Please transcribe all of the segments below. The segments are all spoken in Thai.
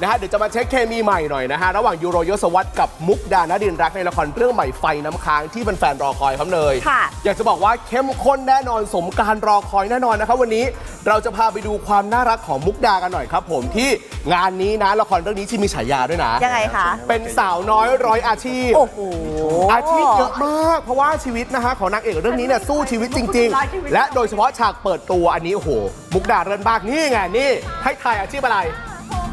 นะฮะเดี๋ยวจะมาเช็คเคมีใหม่หน่อยนะฮะระหว่างยูโรยศวรรษกับมุกดานดินรักในละครเรื่องใหม่ไฟน้ำค้างที่แฟนๆรอคอยครับเนยค่ะ อยากจะบอกว่าเข้มข้นแน่นอนสมการรอคอยแน่นอนนะครับวันนี้เราจะพาไปดูความน่ารักของมุกดากันหน่อยครับ ผมที่งานนี้นะละครเรื่องนี้ที่มีฉายาด้วยนะยังไงคะเป็นสาวน้อยร้อยอาชีพ โอ้โหอาชีพเยอะมาก เพราะว่าชีวิตนะฮะของนางเอกเรื่องนี้เนี่ยสู้ชีวิตจริง ๆ และโดยเฉพาะฉากเปิดตัวอันนี้โอ้โหมุกดาเรินบ้ากนี่ไงนี่ให้ทายอาชีพอะไร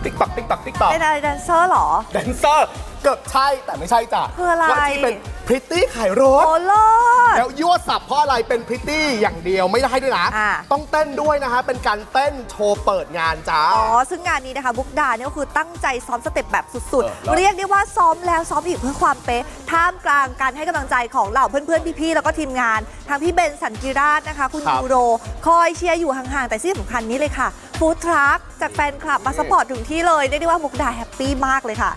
ติ๊กตอกติ๊กตอกติ๊กตอกเป็นอะไรแดนเซอร์เหรอ แดนเซอร์เกือบใช่แต่ไม่ใช่จ้ะคืออะไร ว่าที่เป็นพริตตี้ขายรถ โอ้โลดแล้วยั่ว สับเพราะอะไรเป็นพริตตี้อย่างเดียวไม่ได้ด้วยนะ อ่า ต้องเต้นด้วยนะฮะเป็นการเต้นโชว์เปิดงานจ้า อ๋อ ซึ่งงานนี้นะคะบุกดาเนี่ยก็คือตั้งใจซ้อมสเต็ปแบบสุด เออแล้ว ๆ เรียกได้ว่าซ้อมแล้วซ้อมอีกเพื่อความเป๊ะ ท่ามกลางการให้กำลังใจของเหล่าเพื่อนๆ พี่ๆ แล้วก็ทีมงานทั้งพี่เบนสันกิราชนะคะ คุณครับยูโร คอยเชียร์อยู่ห่าง ๆ แต่ที่สำคัญนี้เลยค่ะ ฟู้ดทรัคจากแฟนคลับมาสปอร์ตถึงที่เลยเรียกได้ว่ามุกดาแฮปปี้มากเลยค่ะ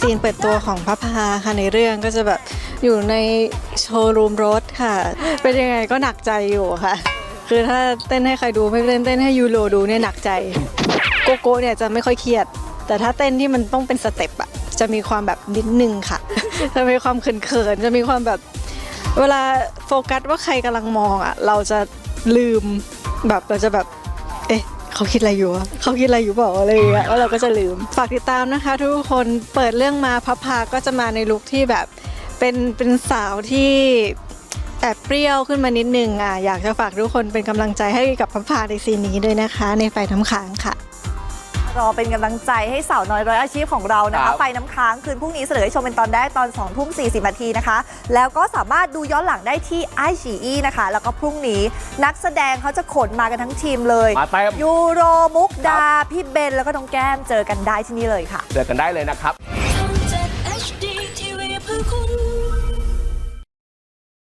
ซีนเปิดตัวของพระพาค่ะในเรื่องก็จะแบบ อยู่ในโชว์รูมรถค่ะ เป็นยังไงก็หนักใจอยู่ค่ะ คือถ้าเต้นให้ใครดูไม่เต้นเต้นให้ยูโรดูเนี่ยหนักใจ โกโก้เนี่ยจะไม่ค่อยเครียด แต่ถ้าเต้นที่มันต้องเป็นสเต็ปอะจะมีความแบบนิดนึงค่ะ จะมีความเขินๆ จะมีความแบบ เวลาโฟกัสว่าใครกำลังมองอะเราจะลืมแบบเราจะแบบ เอ๊ะเขาคิดอะไรอยู่วะเขาคิดอะไรอยู่เปล่าอะไรอย่างเงี้ยแล้วเราก็จะลืม ฝากติดตามนะคะ ทุกคนเปิดเรื่องมาพับพาก็จะมาในลุคที่แบบ เป็นเป็นสาวที่แอบเปรี้ยวขึ้นมานิดนึงอะอยากจะฝากทุกคนเป็นกำลังใจให้กับพับพาในซีนนี้ด้วยนะคะ ในไฟน้ำค้างค่ะ รอเป็นกำลังใจให้สาวน้อยร้อยอาชีพของเรานะครัคะบ ไฟน้ำค้างคืนพรุ่งนี้เสนอให้ชมเป็นตอนได้ตอน2ทุ่ม40นาทีนะคะ แล้วก็สามารถดูย้อนหลังได้ที่ไอชีอีนะคะ แล้วก็พรุ่งนี้นักแสดงเขาจะขนมากันทั้งทีมเลย มาเต็มยูโรมุกดา พี่เบนแล้วก็น้องแก้มเจอกันได้ที่นี่เลยค่ะ เจอกันได้เลยนะครับทำจาก HD